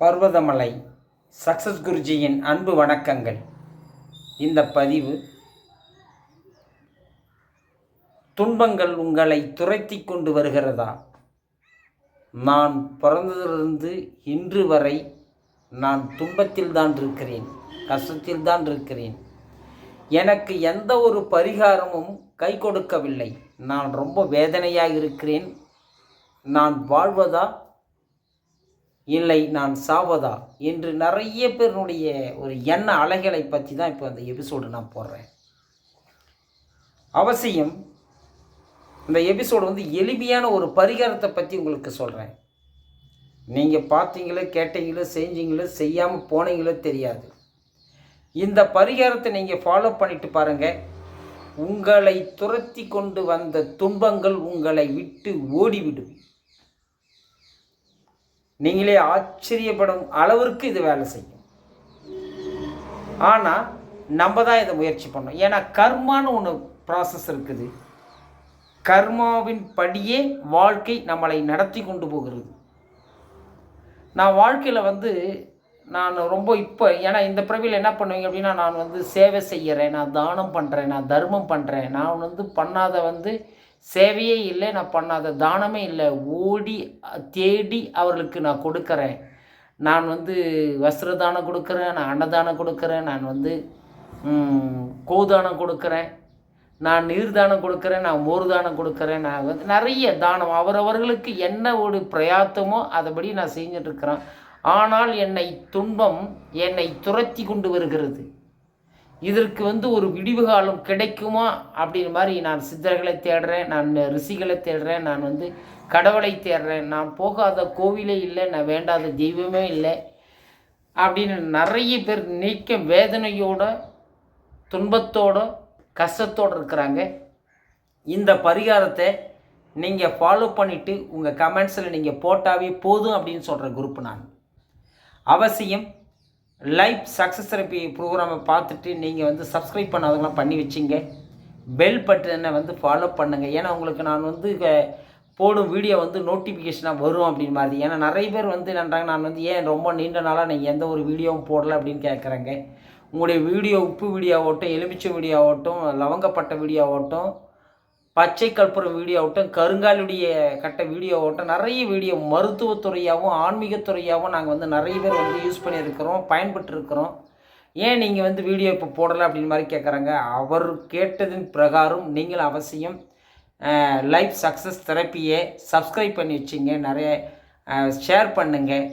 Parvathamalai success குருஜியின் அன்பு வணக்கங்கள். இந்த பதிவு துன்பங்கள் உங்களை துரத்தி கொண்டு வருகிறதா? நான் பிறந்ததிலிருந்து இன்று வரை நான் துன்பத்தில் தான் இருக்கிறேன் கஷ்டத்தில் தான் இருக்கிறேன். எனக்கு எந்த ஒரு பரிகாரமும் கை கொடுக்கவில்லை. நான் ரொம்ப வேதனையாக இருக்கிறேன். நான் வாழ்வதா இல்லை நான் சாவதா? என்று நிறைய பேருடைய ஒரு எண்ண அலைகளை பற்றி தான் இப்போ அந்த எபிசோடு நான் போடுறேன். அவசியம் இந்த எபிசோடு வந்து எளிமையான ஒரு பரிகாரத்தை பற்றி உங்களுக்கு சொல்கிறேன் நீங்கள் பார்த்தீங்களோ கேட்டீங்களோ செஞ்சீங்களோ செய்யாமல் போனீங்களோ தெரியாது. இந்த பரிகாரத்தை நீங்கள் ஃபாலோ பண்ணிட்டு பாருங்கள் உங்களை துரத்தி கொண்டு வந்த துன்பங்கள் உங்களை விட்டு ஓடிவிடும். நீங்களே ஆச்சரியப்படும் அளவிற்கு இது வேலை செய்யும். ஆனால் நம்ம தான் இதை முயற்சி பண்ணோம் ஏன்னா கர்மான்னு ஒன்று ப்ராசஸ் இருக்குது. கர்மாவின் படியே வாழ்க்கை நம்மளை நடத்தி கொண்டு போகிறது. நான் வாழ்க்கையில் வந்து நான் ரொம்ப இப்போ ஏன்னா இந்த பிறவியில் என்ன பண்ணுவீங்க அப்படின்னா நான் வந்து சேவை செய்கிறேன் நான் தானம் பண்ணுறேன் நான் தர்மம் பண்ணுறேன் நான் வந்து பண்ணாத வந்து சேவையே இல்லை நான் பண்ணாத தானமே இல்லை. ஓடி தேடி அவர்களுக்கு நான் கொடுக்குறேன். நான் வந்து வஸ்திர தானம் கொடுக்குறேன் நான் அன்னதானம் கொடுக்குறேன் நான் வந்து கோதானம் கொடுக்குறேன். நான் நீர் தானம் கொடுக்குறேன் நான் மோர் தானம் கொடுக்குறேன். நான் வந்து நிறைய தானம் அவரவர்களுக்கு என்ன ஒரு பிரயாத்தமோ அதைபடி நான் செஞ்சிட்ருக்கிறேன் ஆனால் என்னை துன்பம் என்னை துரத்தி கொண்டு வருகிறது. இதற்கு வந்து ஒரு விடிவு காலம் கிடைக்குமா அப்படின்ற மாதிரி நான் சித்தர்களை தேடுறேன் நான் ரிஷிகளை தேடுறேன் நான் வந்து கடவுளை தேடுறேன். நான் போகாத கோவிலே இல்லை நான் வேண்டாத தெய்வமே இல்லை அப்படின்னு நிறைய பேர் நீக்க வேதனையோட துன்பத்தோட கஷ்டத்தோடு இருக்கிறாங்க. இந்த பரிகாரத்தை நீங்கள் ஃபாலோ பண்ணிவிட்டு உங்கள் கமெண்ட்ஸில் நீங்கள் போட்டாவே போதும் அப்படின்னு சொல்கிற குரூப் நான். அவசியம் லைஃப் சக்ஸஸ் தெரப்பி ப்ரோக்ராமை பார்த்துட்டு நீங்கள் வந்து சப்ஸ்கிரைப் பண்ணாதவங்களாம் பண்ணி வச்சிங்க. பெல் பட்டனை வந்து ஃபாலோ பண்ணுங்கள் ஏன்னா உங்களுக்கு நான் வந்து போடும் வீடியோ வந்து நோட்டிஃபிகேஷனாக வரும் அப்படின்னு மாதிரி. ஏன்னா நிறைய பேர் வந்து என்னன்றாங்க நான் வந்து ஏன் ரொம்ப நீண்ட நாளாக நீங்கள் எந்த ஒரு வீடியோவும் போடல அப்படின்னு கேட்குறாங்க உங்களுடைய வீடியோ உப்பு வீடியோவட்டும் எலுமிச்சை வீடியோ ஆகட்டும் லவங்கப்பட்ட வீடியோ ஆகட்டும் பச்சை கற்பூரம் வீடியோ ஆகட்டும் கருங்காலுடைய கட்ட வீடியோ ஆகட்டும் நிறைய வீடியோ மருத்துவத்துறையாகவும் ஆன்மீகத்துறையாகவும் நாங்கள் வந்து நிறைய பேர் வந்து யூஸ் பண்ணியிருக்கிறோம் பயன்பட்டுருக்கிறோம் ஏன் நீங்கள் வந்து வீடியோ இப்போ போடலை அப்படின்னு மாதிரி கேட்குறாங்க அவர் கேட்டதின் பிரகாரம் நீங்கள் அவசியம் லைஃப் சக்ஸஸ் தெரப்பியை சப்ஸ்கிரைப் பண்ணி வச்சுங்க. நிறைய ஷேர் பண்ணுங்கள்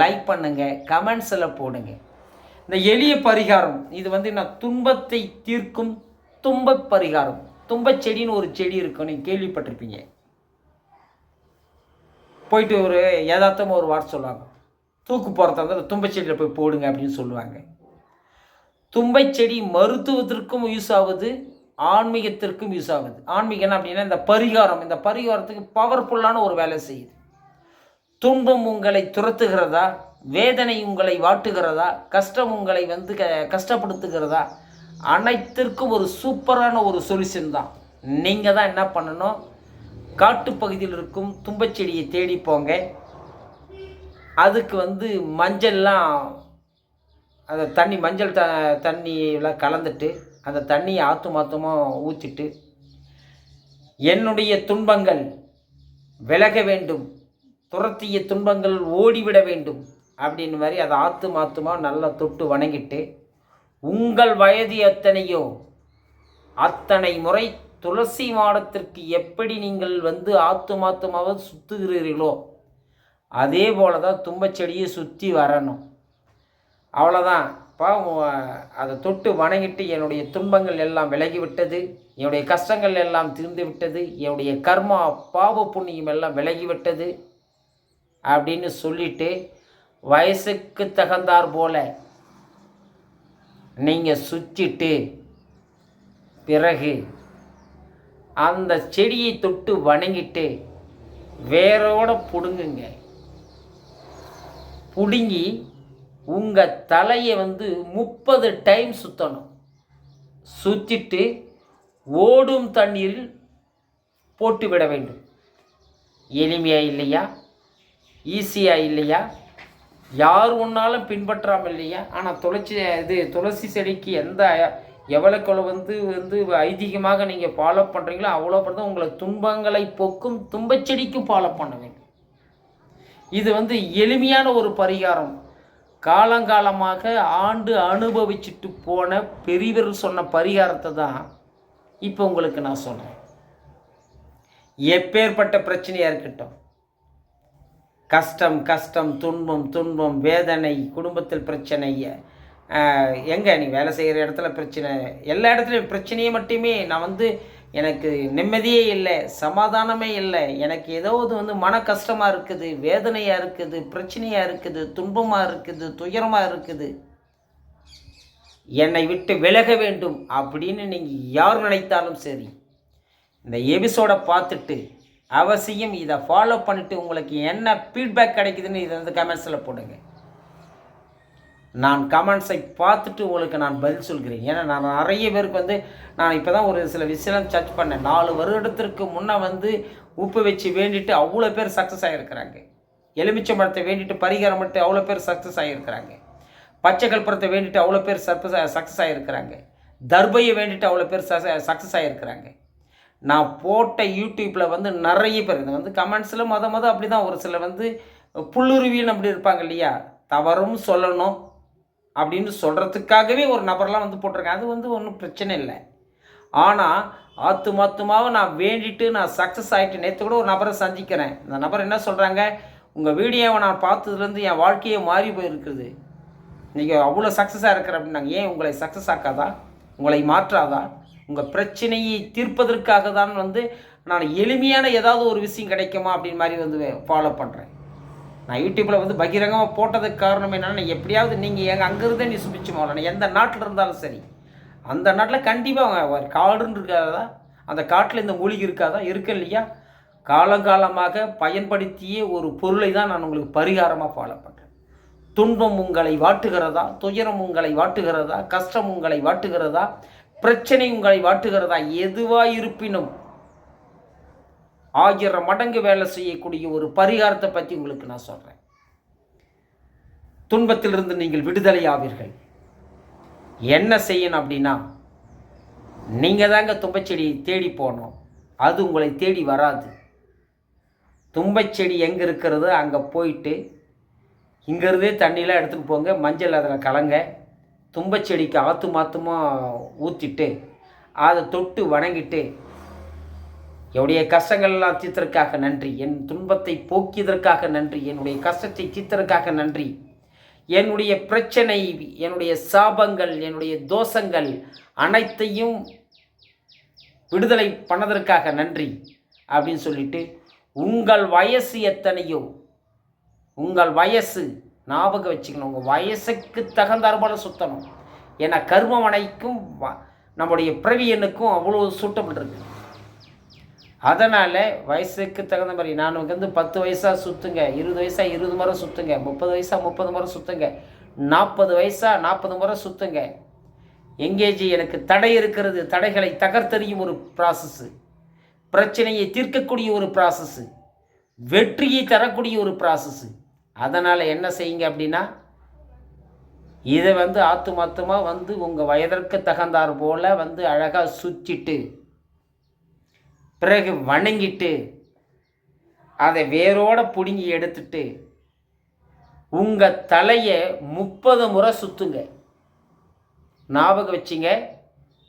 லைக் பண்ணுங்கள் கமெண்ட்ஸில் போடுங்க. இந்த எளிய பரிகாரம் இது வந்து நான் துன்பத்தை தீர்க்கும் துன்ப பரிகாரம். தும்பச்செடின்னு ஒரு செடி இருக்கும் நீங்கள் கேள்விப்பட்டிருப்பீங்க. போயிட்டு ஒரு யதார்த்தமாக ஒரு வார்த்தை சொல்லுவாங்க. தூக்கு போகிறதா இருந்தால் தும்பச்செடியில் போய் போடுங்க அப்படின்னு சொல்லுவாங்க. தும்பைச்செடி மருத்துவத்திற்கும் யூஸ் ஆகுது ஆன்மீகத்திற்கும் யூஸ் ஆகுது. ஆன்மீகம் அப்படின்னா இந்த பரிகாரம் இந்த பரிகாரத்துக்கு பவர்ஃபுல்லான ஒரு வேலை செய்யுது. துன்பம் உங்களை துரத்துகிறதா? வேதனை உங்களை வாட்டுகிறதா? கஷ்டம் உங்களை வந்து க கஷ்டப்படுத்துகிறதா? அனைத்திற்கும் ஒரு சூப்பரான ஒரு சொல்யூஷன் தான். நீங்கள் தான் என்ன பண்ணணும்? காட்டுப்பகுதியில் இருக்கும் தும்பச்செடியை தேடி போங்க. அதுக்கு வந்து மஞ்சள்லாம் அந்த தண்ணி மஞ்சள் த தண்ணியெல்லாம் கலந்துட்டு அந்த தண்ணியை ஆற்று மாற்றமாக ஊற்றிட்டு என்னுடைய துன்பங்கள் விலக வேண்டும். துரத்திய துன்பங்கள் ஓடிவிட வேண்டும். அப்படின்னு மாதிரி அதை ஆற்று மாற்றுமா நல்லா தொட்டு வணங்கிட்டு உங்கள் வயது எத்தனையோ? அத்தனை முறை துளசி மாடத்திற்கு எப்படி நீங்கள் வந்து ஆத்து மாத்தமாக சுற்றுகிறீர்களோ அதே போல தான் தும்பச்செடியை சுற்றி வரணும். அவ்வளோதான் பா அதை தொட்டு வணங்கிட்டு என்னுடைய துன்பங்கள் எல்லாம் விலகிவிட்டது என்னுடைய கஷ்டங்கள் எல்லாம் தீர்ந்து விட்டது என்னுடைய கர்மா பாவ புண்ணியம் எல்லாம் விலகிவிட்டது அப்படின்னு சொல்லிட்டு வயசுக்கு தகுந்தார் போல நீங்கள் சுற்றிட்டு பிறகு அந்த செடியை தொட்டு வணங்கிட்டு வேரோட பிடுங்குங்க. பிடுங்கி உங்கள் தலையை வந்து முப்பது டைம் சுற்றணும் சுற்றிட்டு ஓடும் தண்ணீரில் போட்டு விட வேண்டும். எளிமையாக இல்லையா? ஈஸியாக இல்லையா? யார் ஒன்றாலும் பின்பற்றாமல் இல்லையா ஆனால் துளசி இது துளசி செடிக்கு எந்த எவ்வளோக்கு வந்து வந்து ஐதீகமாக நீங்கள் ஃபாலோ பண்ணுறீங்களோ அவ்வளோ தான் உங்களை துன்பங்களை போக்கும் துன்பச்செடிக்கும் ஃபாலோ பண்ண வேண்டும். இது வந்து எளிமையான ஒரு பரிகாரம். காலங்காலமாக ஆண்டு அனுபவிச்சுட்டு போன பெரியவர் சொன்ன பரிகாரத்தை தான் இப்போ உங்களுக்கு நான் சொல்கிறேன் எப்பேற்பட்ட பிரச்சனையாக இருக்கட்டும். கஷ்டம் கஷ்டம் துன்பம் துன்பம் வேதனை குடும்பத்தில் பிரச்சனை எங்கே நீ வேலை செய்கிற இடத்துல பிரச்சனை? எல்லா இடத்துலையும் பிரச்சனையை மட்டுமே. நான் வந்து எனக்கு நிம்மதியே இல்லை சமாதானமே இல்லை. எனக்கு ஏதாவது வந்து மன கஷ்டமாக இருக்குது வேதனையாக இருக்குது பிரச்சனையாக இருக்குது துன்பமாக இருக்குது துயரமாக இருக்குது. என்னை விட்டு விலக வேண்டும் அப்படின்னு நீங்கள் யார் நினைத்தாலும் சரி. இந்த எபிசோடை பார்த்துட்டு அவசியம் இதை ஃபாலோ பண்ணிவிட்டு உங்களுக்கு என்ன ஃபீட்பேக் கிடைக்குதுன்னு இதை வந்து கமெண்ட்ஸில் போடுங்க. நான் கமெண்ட்ஸை பார்த்துட்டு உங்களுக்கு நான் பதில் சொல்கிறேன். ஏன்னா நான் நிறைய பேருக்கு வந்து நான் இப்போ தான் ஒரு சில விஷயம் சர்ச் பண்ணேன். நாலு வருடத்திற்கு முன்னே வந்து உப்பு வச்சு வேண்டிட்டு அவ்வளோ பேர் சக்ஸஸ் ஆகியிருக்கிறாங்க எலுமிச்சை மரத்தை வேண்டிட்டு பரிகாரம் பண்ணிட்டு அவ்வளோ பேர் சக்ஸஸ் ஆகியிருக்கிறாங்க பச்சை கல்பரத்தை வேண்டிட்டு அவ்வளோ பேர் சக்ஸஸ் சக்ஸஸ் ஆகியிருக்கிறாங்க தர்பையை வேண்டிட்டு அவ்வளோ பேர் சக்ஸஸ் ஆகியிருக்கிறாங்க நான் போட்ட யூடியூப்பில் வந்து நிறைய பேர் இது வந்து கமெண்ட்ஸில் மொத மொதல் அப்படி தான் ஒரு சில வந்து புல்லுருவின்னு அப்படி இருப்பாங்க இல்லையா? தவறும் சொல்லணும் அப்படின்னு சொல்கிறதுக்காகவே ஒரு நபர்லாம் வந்து போட்டிருக்கேன் அது வந்து ஒன்றும் பிரச்சனை இல்லை. ஆனால் ஆத்து மாத்துமாவை நான் வேண்டிட்டு நான் சக்ஸஸ் ஆகிட்டு நேற்று கூட ஒரு நபரை சந்திக்கிறேன். இந்த நபர் என்ன சொல்கிறாங்க உங்கள் வீடியோவை நான் பார்த்ததுலேருந்து என் வாழ்க்கையே மாறி போயிருக்குது. நீங்கள் அவ்வளோ சக்ஸஸாக இருக்கிற அப்படின்னாங்க. ஏன் உங்களை சக்ஸஸ் ஆக்காதா? உங்களை மாற்றாதா? உங்கள் பிரச்சனையை தீர்ப்பதற்காக தான் வந்து நான் எளிமையான ஏதாவது ஒரு விஷயம் கிடைக்குமா அப்படின்னு மாதிரி வந்து ஃபாலோ பண்ணுறேன் நான் யூடியூப்பில் வந்து பகிரங்கமாக போட்டதுக்கு காரணம் என்னன்னா எப்படியாவது நீங்கள் எங்கள் அங்கேருந்தே நீ சுபிச்சு போகலாம் எந்த நாட்டில் இருந்தாலும் சரி. அந்த நாட்டில் கண்டிப்பாக ஒரு காடுன்னு இருக்காதா? அந்த காட்டில் இந்த மூலிகை இருக்காதா? இருக்கு இல்லையா? காலங்காலமாக பயன்படுத்திய ஒரு பொருளை தான் நான் உங்களுக்கு பரிகாரமாக ஃபாலோ பண்ணுறேன் துன்பம் உங்களை வாட்டுகிறதா? துயரம் உங்களை வாட்டுகிறதா? கஷ்டம் உங்களை வாட்டுகிறதா? பிரச்சனை உங்களை வாட்டுகிறதா? எதுவாக இருப்பினும் ஆயிரம் மடங்கு வேலை செய்யக்கூடிய ஒரு பரிகாரத்தை பற்றி உங்களுக்கு நான் சொல்கிறேன் துன்பத்திலிருந்து நீங்கள் விடுதலை ஆவீர்கள். என்ன செய்யணும் அப்படின்னா நீங்கள் தாங்க தும்பச்செடியை தேடி போகணும். அது உங்களை தேடி வராது. தும்பச்செடி எங்கே இருக்கிறதோ அங்கே போயிட்டு இங்கேருந்தே தண்ணியெலாம் எடுத்துகிட்டு போங்க மஞ்சள் அதில் கலங்க. தும்பச்செடிக்கு ஆற்று மாத்துமாக ஊற்றிட்டு அதை தொட்டு வணங்கிட்டு என்னுடைய கஷ்டங்கள்லாம் தீர்த்ததற்காக நன்றி. என் துன்பத்தை போக்கியதற்காக நன்றி. என்னுடைய கஷ்டத்தை தீர்த்ததற்காக நன்றி. என்னுடைய பிரச்சனை என்னுடைய சாபங்கள் என்னுடைய தோஷங்கள் அனைத்தையும் விடுதலை பண்ணதற்காக நன்றி அப்படின்னு சொல்லிட்டு உங்கள் வயசு எத்தனையோ? உங்கள் வயசு ஞாபகம் வச்சுக்கணும். உங்கள் வயசுக்கு தகுந்தாற்போல் சுத்தணும். ஏன்னா கர்மவனைக்கும் வ- நம்முடைய பிறவி எண்ணுக்கும் அவ்வளோ சூட்டபிள் இருக்கு. அதனால் வயசுக்கு தகுந்த மாதிரி நான் வந்து பத்து வயசாக சுற்றுங்க இருபது வயசாக இருபது முறை சுற்றுங்க முப்பது வயசாக முப்பது முறை சுற்றுங்க நாற்பது வயசாக நாற்பது முறை சுற்றுங்க எங்கேஜி எனக்கு தடை இருக்கிறது தடைகளை தகர்த்தெறியும் ஒரு ப்ராசஸ்ஸு பிரச்சனையை தீர்க்கக்கூடிய ஒரு ப்ராசஸ்ஸு வெற்றியை தரக்கூடிய ஒரு ப்ராசஸ்ஸு அதனால் என்ன செய்யுங்க அப்படின்னா இதை வந்து ஆத்து மாத்தமாக வந்து உங்கள் வயதிற்கு தகுந்தார் போல் வந்து அழகாக சுற்றிட்டு பிறகு வணங்கிட்டு அதை வேரோட பிடுங்கி எடுத்துட்டு உங்கள் தலையை முப்பது முறை சுற்றுங்க ஞாபகம் வச்சிங்க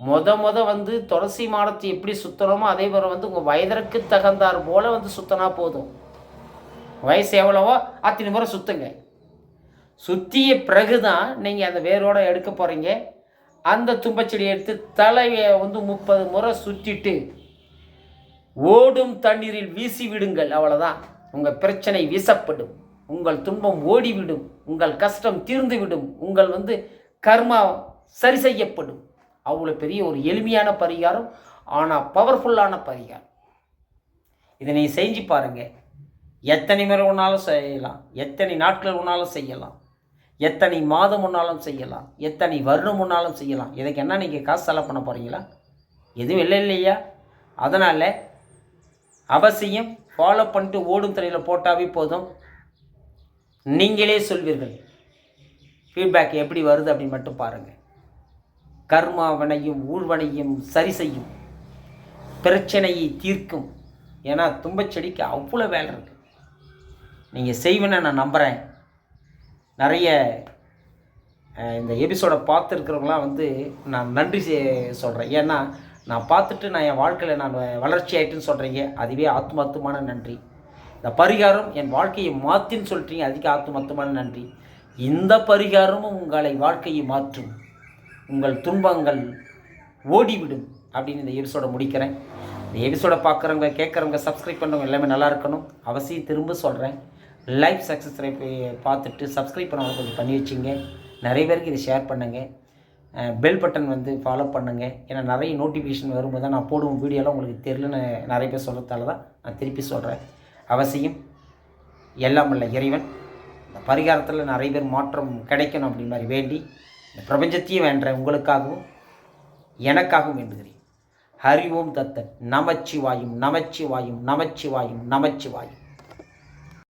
மொத மொத வந்து துளசி மாடத்தை எப்படி சுற்றணுமோ அதே போல் வந்து உங்கள் வயதிற்கு தகுந்தார் போல் வந்து சுற்றினா போதும். வயசு எவ்வளவோ? அத்தனை முறை சுற்றுங்க சுற்றிய பிறகு தான் நீங்கள் அந்த வேரோட எடுக்க போகிறீங்க அந்த தும்பச்செடியை எடுத்து தலையை வந்து முப்பது முறை சுற்றிட்டு ஓடும் தண்ணீரில் வீசி விடுங்கள். அவ்வளோதான் உங்கள் பிரச்சனை வீசப்படும். உங்கள் துன்பம் ஓடிவிடும். உங்கள் கஷ்டம் தீர்ந்துவிடும். உங்கள் வந்து கர்மா சரி செய்யப்படும். அவ்வளோ பெரிய ஒரு எளிமையான பரிகாரம் ஆனால் பவர்ஃபுல்லான பரிகாரம். இதை நீ செஞ்சு பாருங்கள் எத்தனை முறை ஒன்றாலும் செய்யலாம். எத்தனை நாட்கள் ஒன்றாலும் செய்யலாம். எத்தனை மாதம் ஒன்றாலும் செய்யலாம். எத்தனை வருடம் ஒன்றாலும் செய்யலாம். இதுக்கு என்ன நீங்கள் காசு செலவு பண்ண போகிறீங்களா எதுவும் இல்லை இல்லையா? அதனால் அவசியம் ஃபாலோ பண்ணிட்டு ஓடும் துறையில் போட்டாவே போதும். நீங்களே சொல்வீர்கள். ஃபீட்பேக் எப்படி வருது அப்படின்னு மட்டும் பாருங்கள் கர்மாவனையும் ஊழ்வனையும் சரி செய்யும். பிரச்சனையை தீர்க்கும். ஏன்னா தும்பச்செடிக்கு அவ்வளோ வேலை இருக்குது நீங்கள் செய்வேன்னு நான் நம்புகிறேன் நிறைய இந்த எபிசோடை பார்த்துருக்கிறவங்களாம் வந்து நான் நன்றி சொல்கிறேன் ஏன்னா நான் பார்த்துட்டு நான் என் வாழ்க்கையில் நான் வளர்ச்சி ஆகிட்டுன்னு சொல்கிறீங்க அதுவே ஆத்மார்த்தமான நன்றி. இந்த பரிகாரம் என் வாழ்க்கையை மாற்றின்னு சொல்கிறீங்க அதுக்கு ஆத்மார்த்தமான நன்றி. இந்த பரிகாரமும் உங்களை வாழ்க்கையை மாற்றும். உங்கள் துன்பங்கள் ஓடிவிடும் அப்படின்னு இந்த எபிசோடை முடிக்கிறேன். இந்த எபிசோடை பார்க்குறவங்க கேட்குறவங்க சப்ஸ்கிரைப் பண்ணுறவங்க எல்லாமே நல்லா இருக்கணும். அவசியம் திரும்ப சொல்கிறேன் லைஃப் சக்ஸஸ் பார்த்துட்டு சப்ஸ்கிரைப் பண்ணவங்க கொஞ்சம் பண்ணி வச்சிங்க. நிறைய பேருக்கு இதை ஷேர் பண்ணுங்கள் பெல் பட்டன் வந்து ஃபாலோ பண்ணுங்கள் ஏன்னா நிறைய நோட்டிஃபிகேஷன் வரும்போது தான் நான் போடுவோம் வீடியோலாம் உங்களுக்கு தெரிலன்னு நிறைய பேர் சொல்கிறதால தான் நான் திருப்பி சொல்கிறேன் அவசியம் எல்லாம் உள்ள இறைவன். இந்த பரிகாரத்தில் நிறைய பேர் மாற்றம் கிடைக்கணும் அப்படின்னு மாதிரி வேண்டி இந்த பிரபஞ்சத்தையும் வேண்டேன் உங்களுக்காகவும் எனக்காகவும் வேண்டுகிறேன். ஹரி ஓம் தத்தன். நமச்சிவாயும் நமச்சிவாயும் நமச்சிவாயும் நமச்சிவாயும்.